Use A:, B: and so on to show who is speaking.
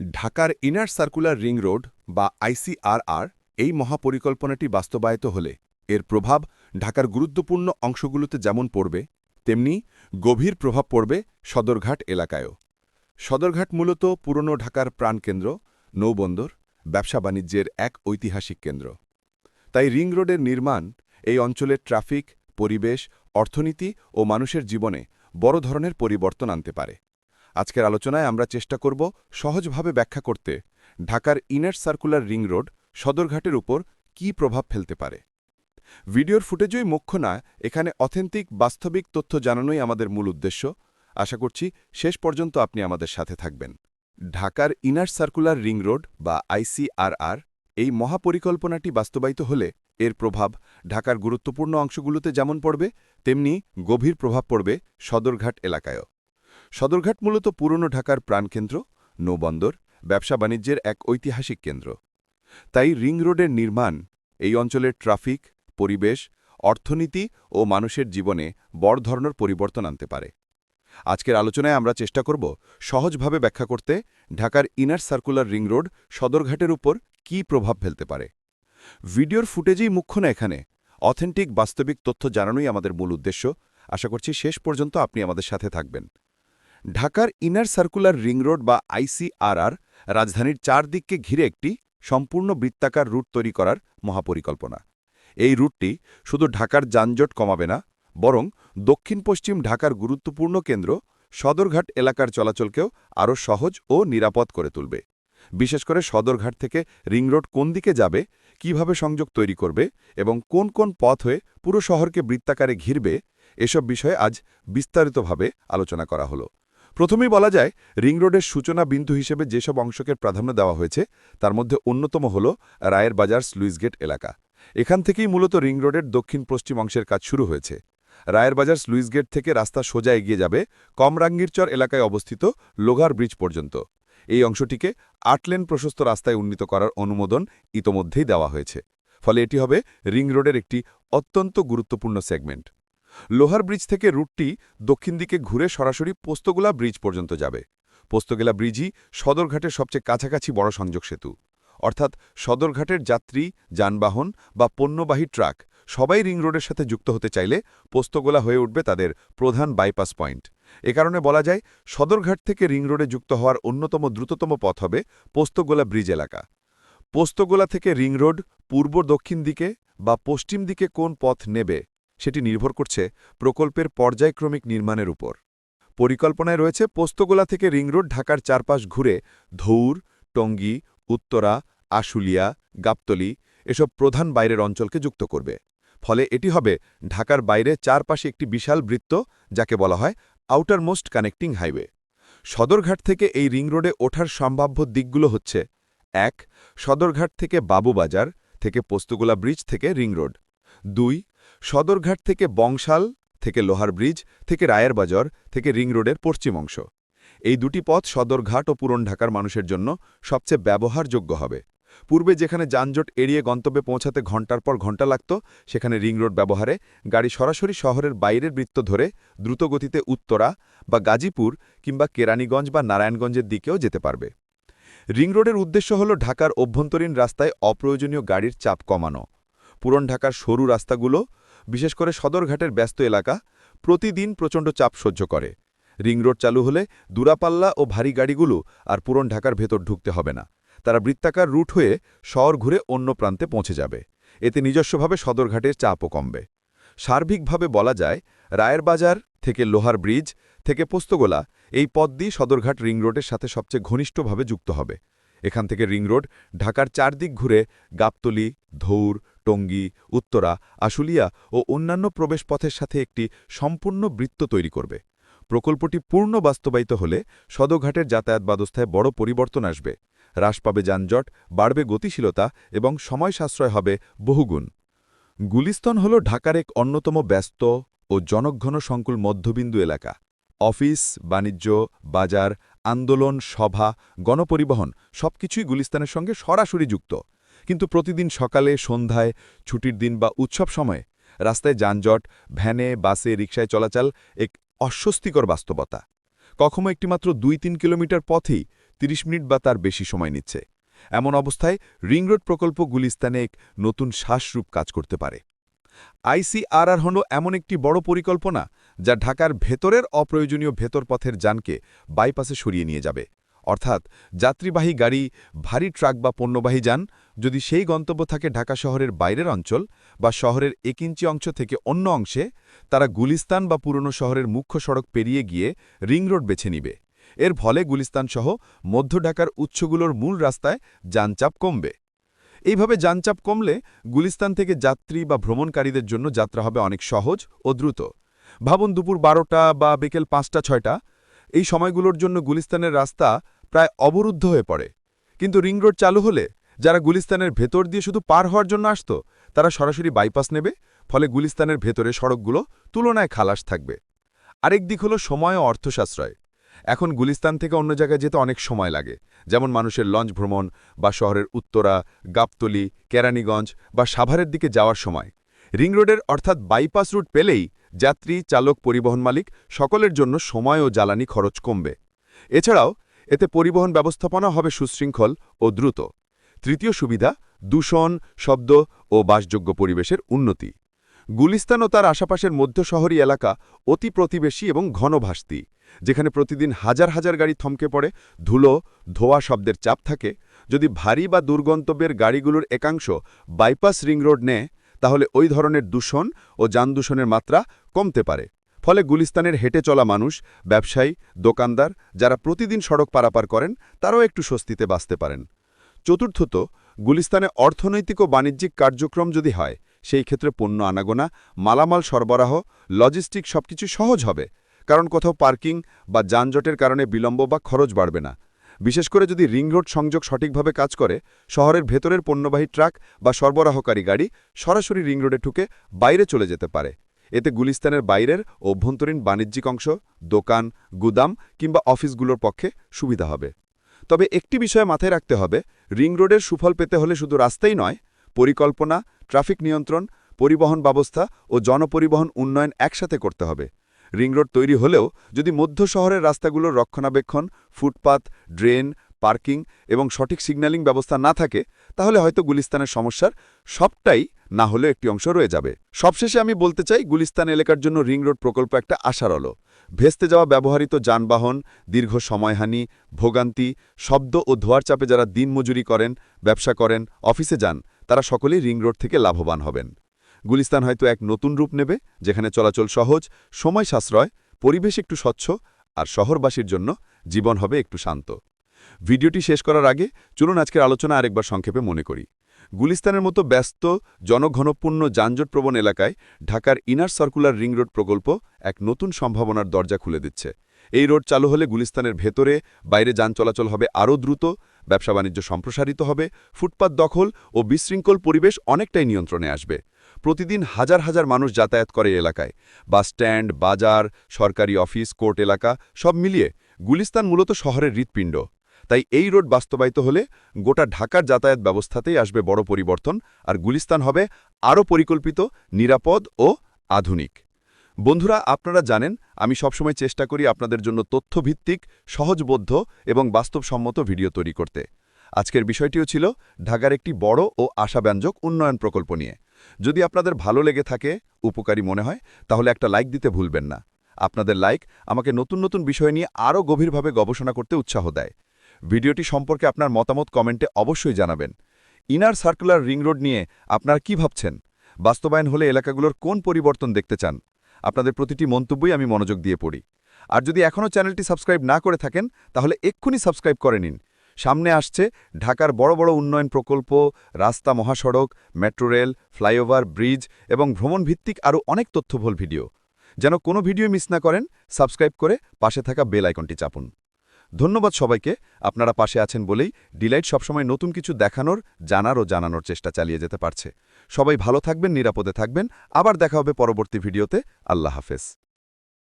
A: ঢাকার inner circular ring road বা আইসিআরআর এই মহাপরিকল্পনাটি বাস্তবায়িত হলে এর প্রভাব ঢাকার গুরুত্বপূর্ণ অংশগুলোতে যেমন পড়বে, তেমনি গভীর প্রভাব পড়বে সদরঘাট এলাকায়ও। সদরঘাট মূলত পুরনো ঢাকার প্রাণকেন্দ্র, নৌবন্দর, ব্যবসা বাণিজ্যের এক ঐতিহাসিক কেন্দ্র। তাই রিং রোডের নির্মাণ এই অঞ্চলের ট্রাফিক, পরিবেশ, অর্থনীতি ও মানুষের জীবনে বড় ধরনের পরিবর্তন আনতে পারে। আজকের আলোচনায় আমরা চেষ্টা করব সহজভাবে ব্যাখ্যা করতে ঢাকার ইনার সার্কুলার রিং রোড সদরঘাটের উপর কী প্রভাব ফেলতে পারে। ভিডিওর ফুটেজই মুখ্য না, এখানে অথেন্টিক বাস্তবিক তথ্য জানানোই আমাদের মূল উদ্দেশ্য। আশা করছি শেষ পর্যন্ত আপনি আমাদের সাথে থাকবেন। ঢাকার ইনার সার্কুলার রিং রোড বা আইসিআরআর এই মহাপরিকল্পনাটি বাস্তবায়িত হলে এর প্রভাব ঢাকার গুরুত্বপূর্ণ অংশগুলোতে যেমন পড়বে, তেমনি গভীর প্রভাব পড়বে সদরঘাট এলাকায়ও। সদরঘাট মূলত পুরনো ঢাকার প্রাণকেন্দ্র, নৌবন্দর, ব্যবসা বাণিজ্যের এক ঐতিহাসিক কেন্দ্র। তাই রিং রোডের নির্মাণ, এই অঞ্চলের ট্রাফিক, পরিবেশ, অর্থনীতি ও মানুষের জীবনে বড় ধরনের পরিবর্তন আনতে পারে। আজকের আলোচনায় আমরা চেষ্টা করব সহজভাবে ব্যাখ্যা করতে ঢাকার ইনার সার্কুলার রিং রোড সদরঘাটের উপর কী প্রভাব ফেলতে পারে। ভিডিওর ফুটেজেই মুখ্য না এখানে। অথেন্টিক বাস্তবিক তথ্য জানানোই আমাদের মূল উদ্দেশ্য। আশা করছি শেষ পর্যন্ত আপনি আমাদের সাথে থাকবেন। ঢাকার ইনার সার্কুলার রিং রোড বা আইসিআরআর রাজধানীর চারদিককে ঘিরে একটি সম্পূর্ণ বৃত্তাকার রুট তৈরি করার মহাপরিকল্পনা। এই রুটটি শুধু ঢাকার যানজট কমাবে না, বরং দক্ষিণ পশ্চিম ঢাকার গুরুত্বপূর্ণ কেন্দ্র সদরঘাট এলাকার চলাচলকেও আরও সহজ ও নিরাপদ করে তুলবে। বিশেষ করে সদরঘাট থেকে রিং রোড কোন দিকে যাবে, কীভাবে সংযোগ তৈরি করবে এবং কোন কোন পথ হয়ে পুরো শহরকে বৃত্তাকারে ঘিরবে, এসব বিষয়ে আজ বিস্তারিতভাবে আলোচনা করা হলো। প্রথমেই বলা যায়, রিং রোডের সূচনা বিন্দু হিসেবে যেসব অংশকে প্রাধান্য দেওয়া হয়েছে, তার মধ্যে অন্যতম হল রায়ের বাজার স্লুইসগেট এলাকা। এখান থেকেই মূলত রিং রোডের দক্ষিণ পশ্চিম অংশের কাজ শুরু হয়েছে। রায়ের বাজার স্লুইসগেট থেকে রাস্তা সোজা এগিয়ে যাবে কমরাঙ্গিরচর এলাকায় অবস্থিত লোগার ব্রিজ পর্যন্ত। এই অংশটিকে আট লেন প্রশস্ত রাস্তায় উন্নীত করার অনুমোদন ইতোমধ্যেই দেওয়া হয়েছে। ফলে এটি হবে রিং রোডের একটি অত্যন্ত গুরুত্বপূর্ণ সেগমেন্ট। লোহার ব্রিজ থেকে রুটটি দক্ষিণ দিকে ঘুরে সরাসরি পোস্তগোলা ব্রিজ পর্যন্ত যাবে। পোস্তগোলা ব্রিজই সদরঘাটের সবচেয়ে কাছাকাছি বড় সংযোগ সেতু। অর্থাৎ সদরঘাটের যাত্রী, যানবাহন বা পণ্যবাহী ট্রাক সবাই রিং রোডের সাথে যুক্ত হতে চাইলে পোস্তগোলা হয়ে উঠবে তাদের প্রধান বাইপাস পয়েন্ট। এ কারণে বলা যায়, সদরঘাট থেকে রিং রোডে যুক্ত হওয়ার অন্যতম দ্রুততম পথ হবে পোস্তগোলা ব্রিজ এলাকা। পোস্তগোলা থেকে রিং রোড পূর্ব দক্ষিণ দিকে বা পশ্চিম দিকে কোন পথ নেবে সেটি নির্ভর করছে প্রকল্পের পর্যায়ক্রমিক নির্মাণের উপর। পরিকল্পনায় রয়েছে পোস্তগোলা থেকে রিং রোড ঢাকার চারপাশ ঘুরে ধৌর, টঙ্গী, উত্তরা, আশুলিয়া, গাবতলি এসব প্রধান বাইরের অঞ্চলকে যুক্ত করবে। ফলে এটি হবে ঢাকার বাইরে চারপাশে একটি বিশাল বৃত্ত, যাকে বলা হয় outer most connecting highway. Sadarghat থেকে এই রিং রোডে ওঠার সম্ভাব্য দিকগুলো হচ্ছে, এক, সদরঘাট থেকে বাবুবাজার থেকে পোস্তগোলা ব্রিজ থেকে রিং রোড। দুই সদরঘাট থেকে বংশাল থেকে লোহার ব্রিজ থেকে রায়ের বাজার থেকে রিং রোডের পশ্চিম অংশ। এই দুটি পথ সদরঘাট ও পুরন ঢাকার মানুষের জন্য সবচেয়ে ব্যবহারযোগ্য হবে। পূর্বে যেখানে যানজট এড়িয়ে গন্তব্যে পৌঁছাতে ঘণ্টার পর ঘণ্টা লাগত, সেখানে রিং রোড ব্যবহারে গাড়ি সরাসরি শহরের বাইরের বৃত্ত ধরে দ্রুতগতিতে উত্তরা বা গাজীপুর কিংবা কেরানীগঞ্জ বা নারায়ণগঞ্জের দিকেও যেতে পারবে। রিং রোডের উদ্দেশ্য হল ঢাকার অভ্যন্তরীণ রাস্তায় অপ্রয়োজনীয় গাড়ির চাপ কমানো। পুরন ঢাকার সরু রাস্তাগুলো বিশেষ করে সদরঘাটের ব্যস্ত এলাকা, প্রতিদিন প্রচণ্ড চাপ সহ্য করে। রিং রোড চালু হলে দূরাপাল্লা ও ভারী গাড়িগুলো আর পুরন ঢাকার ভেতর ঢুকতে হবে না। তারা বৃত্তাকার রুট হয়ে শহর ঘুরে অন্য প্রান্তে পৌঁছে যাবে। এতে নিজস্বভাবে সদরঘাটের চাপও কমবে। সার্বিকভাবে বলা যায়, রায়ের বাজার থেকে লোহার ব্রিজ থেকে পোস্তগোলা এই পথ দিয়ে সদরঘাট রিং রোডের সাথে সবচেয়ে ঘনিষ্ঠভাবে যুক্ত হবে। এখান থেকে রিং রোড ঢাকার চারদিক ঘুরে গাবতলি, ধৌর টঙ্গী উত্তরা, আশুলিয়া ও অন্যান্য প্রবেশপথের সাথে একটি সম্পূর্ণ বৃত্ত তৈরি করবে। প্রকল্পটি পূর্ণ বাস্তবায়িত হলে সদঘাটের যাতায়াত ব্যবস্থায় বড় পরিবর্তন আসবে। হ্রাস পাবে যানজট, বাড়বে গতিশীলতা এবং সময় সাশ্রয় হবে বহুগুণ। গুলিস্তন হল ঢাকার এক অন্যতম ব্যস্ত ও জনঘন সংকুল মধ্যবিন্দু এলাকা। অফিস, বাণিজ্য, বাজার, আন্দোলন, সভা, গণপরিবহন সবকিছুই গুলিস্তানের সঙ্গে সরাসরি যুক্ত। কিন্তু প্রতিদিন সকালে, সন্ধ্যায়, ছুটির দিন বা উৎসব সময়ে রাস্তায় যানজট, ভ্যানে, বাসে, রিকশায় চলাচল এক অস্বস্তিকর বাস্তবতা। কখনো একটিমাত্র দুই তিন কিলোমিটার পথেই ৩০ মিনিট বা তার বেশি সময় নিচ্ছে। এমন অবস্থায় রিং রোড প্রকল্প গুলিস্তানে এক নতুন শ্বাসরূপ কাজ করতে পারে। আইসিআরআর হল এমন একটি বড় পরিকল্পনা যা ঢাকার ভেতরের অপ্রয়োজনীয় ভেতর পথের যানকে বাইপাসে সরিয়ে নিয়ে যাবে। অর্থাৎ যাত্রীবাহী গাড়ি, ভারী ট্রাক বা পণ্যবাহী যান, যদি সেই গন্তব্য থাকে ঢাকা শহরের বাইরের অঞ্চল বা শহরের এক ইঞ্চি অংশ থেকে অন্য অংশে, তারা গুলিস্তান বা পুরনো শহরের মুখ্য সড়ক পেরিয়ে গিয়ে রিং রোড বেছে নিবে। এর ফলে গুলিস্তানসহ মধ্য ঢাকার উৎসগুলোর মূল রাস্তায় যানচাপ কমবে। এইভাবে যানচাপ কমলে গুলিস্তান থেকে যাত্রী বা ভ্রমণকারীদের জন্য যাত্রা হবে অনেক সহজ ও দ্রুত। ভাবুন দুপুর বারোটা বা বিকেল পাঁচটা, ছয়টা। এই সময়গুলোর জন্য গুলিস্তানের রাস্তা প্রায় অবরুদ্ধ হয়ে পড়ে। কিন্তু রিং রোড চালু হলে যারা গুলিস্তানের ভেতর দিয়ে শুধু পার হওয়ার জন্য আসত, তারা সরাসরি বাইপাস নেবে, ফলে গুলিস্তানের ভেতরে সড়কগুলো তুলনায় খালাস থাকবে। আরেক দিক হল সময় ও অর্থ সাশ্রয় এখন গুলিস্তান থেকে অন্য জায়গায় যেতে অনেক সময় লাগে, যেমন মানুষের লঞ্চ ভ্রমণ বা শহরের উত্তরা, গাবতলি, কেরানীগঞ্জ বা সাভারের দিকে যাওয়ার সময়। রিং রোডের অর্থাৎ বাইপাস রুট পেলেই যাত্রী, চালক, পরিবহন মালিক সকলের জন্য সময় ও জ্বালানি খরচ কমবে। এছাড়াও এতে পরিবহন ব্যবস্থাপনা হবে সুশৃঙ্খল ও দ্রুত। তৃতীয় সুবিধা, দূষণ, শব্দ ও বাসযোগ্য পরিবেশের উন্নতি। গুলিস্তান ও তার আশাপাশের মধ্য শহরী এলাকা অতি প্রতিবেশী এবং ঘনভাস্তি, যেখানে প্রতিদিন হাজার হাজার গাড়ি থমকে পড়ে, ধুলো, ধোয়া শব্দের চাপ থাকে। যদি ভারী বা দুর্গন্তব্যের গাড়িগুলোর একাংশ বাইপাস রিং রোড নেয়, তাহলে ওই ধরনের দূষণ ও যান দূষণের মাত্রা কমতে পারে। ফলে গুলিস্তানের হেঁটে চলা মানুষ, ব্যবসায়ী, দোকানদার যারা প্রতিদিন সড়ক পারাপার করেন, তারাও একটু স্বস্তিতে বাঁচতে পারেন। চতুর্থত, গুলিস্তানে অর্থনৈতিক ও বাণিজ্যিক কার্যক্রম যদি হয়, সেই ক্ষেত্রে পণ্য আনাগোনা, মালামাল সরবরাহ, লজিস্টিক সবকিছু সহজ হবে, কারণ কোথাও পার্কিং বা যানজটের কারণে বিলম্ব বা খরচ বাড়বে না। বিশেষ করে যদি রিং রোড সংযোগ সঠিকভাবে কাজ করে, শহরের ভেতরের পণ্যবাহী ট্রাক বা সরবরাহকারী গাড়ি সরাসরি রিং রোডে ঠুকে বাইরে চলে যেতে পারে। এতে গুলিস্তানের বাইরের অভ্যন্তরীণ বাণিজ্যিক অংশ, দোকান, গুদাম কিংবা অফিসগুলোর পক্ষে সুবিধা হবে। তবে একটি বিষয় মাথায় রাখতে হবে, রিং রোডের সুফল পেতে হলে শুধু রাস্তাই নয়, পরিকল্পনা, ট্রাফিক নিয়ন্ত্রণ, পরিবহন ব্যবস্থা ও জনপরিবহন উন্নয়ন একসাথে করতে হবে। রিং রোড তৈরি হলেও যদি মধ্য শহরের রাস্তাগুলোর রক্ষণাবেক্ষণ, ফুটপাত, ড্রেন, পার্কিং এবং সঠিক সিগন্যালিং ব্যবস্থা না থাকে, তাহলে হয়তো গুলিস্তানের সমস্যার সবটাই না হলে একটি অংশ রয়ে যাবে। সবশেষে আমি বলতে চাই, গুলিস্তান এলাকার জন্য রিং রোড প্রকল্প একটা আশার আলো। ভেস্তে যাওয়া ব্যবহৃত যানবাহন, দীর্ঘ সময়হানি, ভোগান্তি, শব্দ ও ধোয়ার চাপে যারা দিনমজুরি করেন, ব্যবসা করেন, অফিসে যান, তারা সকলেই রিং রোড থেকে লাভবান হবেন। গুলিস্তান হয়তো এক নতুন রূপ নেবে, যেখানে চলাচল সহজ, সময় সাশ্রয়, পরিবেশ একটু স্বচ্ছ, আর শহরবাসীর জন্য জীবন হবে একটু শান্ত। ভিডিওটি শেষ করার আগে চলুন আজকের আলোচনা আরেকবার সংক্ষেপে মনে করি। গুলিস্তানের মতো ব্যস্ত, জনঘনপূর্ণ, যানজটপ্রবণ এলাকায় ঢাকার ইনার সার্কুলার রিং রোড প্রকল্প এক নতুন সম্ভাবনার দরজা খুলে দিচ্ছে। এই রোড চালু হলে গুলিস্তানের ভেতরে বাইরে যান চলাচল হবে আরও দ্রুত, ব্যবসা বাণিজ্য সম্প্রসারিত হবে, ফুটপাত দখল ও বিশৃঙ্খল পরিবেশ অনেকটাই নিয়ন্ত্রণে আসবে। প্রতিদিন হাজার হাজার মানুষ যাতায়াত করে এলাকায়। বাস স্ট্যান্ড, বাজার, সরকারি অফিস, কোর্ট এলাকা সব মিলিয়ে গুলিস্তান মূলত শহরের হৃৎপিণ্ড। তাই এই রোড বাস্তবায়িত হলে গোটা ঢাকার যাতায়াত ব্যবস্থাতেই আসবে বড় পরিবর্তন আর গুলিস্তান হবে আরও পরিকল্পিত, নিরাপদ ও আধুনিক। বন্ধুরা, আপনারা জানেন, আমি সবসময় চেষ্টা করি আপনাদের জন্য তথ্যভিত্তিক, সহজবোধ্য এবং বাস্তবসম্মত ভিডিও তৈরি করতে। আজকের বিষয়টিও ছিল ঢাকার একটি বড় ও আশাব্যঞ্জক উন্নয়ন প্রকল্প নিয়ে। যদি আপনাদের ভালো লেগে থাকে, উপকারী মনে হয়, তাহলে একটা লাইক দিতে ভুলবেন না। আপনাদের লাইক আমাকে নতুন নতুন বিষয় নিয়ে আরও গভীরভাবে গবেষণা করতে উৎসাহ দেয়। ভিডিওটি সম্পর্কে আপনার মতামত কমেন্টে অবশ্যই জানাবেন। ইনার সার্কুলার রিং রোড নিয়ে আপনারা কি ভাবছেন? বাস্তবায়ন হলে এলাকাগুলোর কোন পরিবর্তন দেখতে চান? আপনাদের প্রতিটি মন্তব্যই আমি মনোযোগ দিয়ে পড়ি। আর যদি এখনও চ্যানেলটি সাবস্ক্রাইব না করে থাকেন, তাহলে এক্ষুনি সাবস্ক্রাইব করে নিন। সামনে আসছে ঢাকার বড় বড় উন্নয়ন প্রকল্প, রাস্তা মহাসড়ক, মেট্রো রেল, ফ্লাইওভার, ব্রিজ এবং ভ্রমণভিত্তিক আরও অনেক তথ্যবহুল ভিডিও। যেন কোনো ভিডিও মিস না করেন, সাবস্ক্রাইব করে পাশে থাকা বেল আইকনটি চাপুন। ধন্যবাদ সবাইকে। আপনারা পাশে আছেন বলেই ডিলাইট সবসময় নতুন কিছু দেখানোর, জানার ও জানানোর চেষ্টা চালিয়ে যেতে পারছে। সবাই ভালো থাকবেন, নিরাপদে থাকবেন। আবার দেখা হবে পরবর্তী ভিডিওতে। আল্লাহ হাফেজ।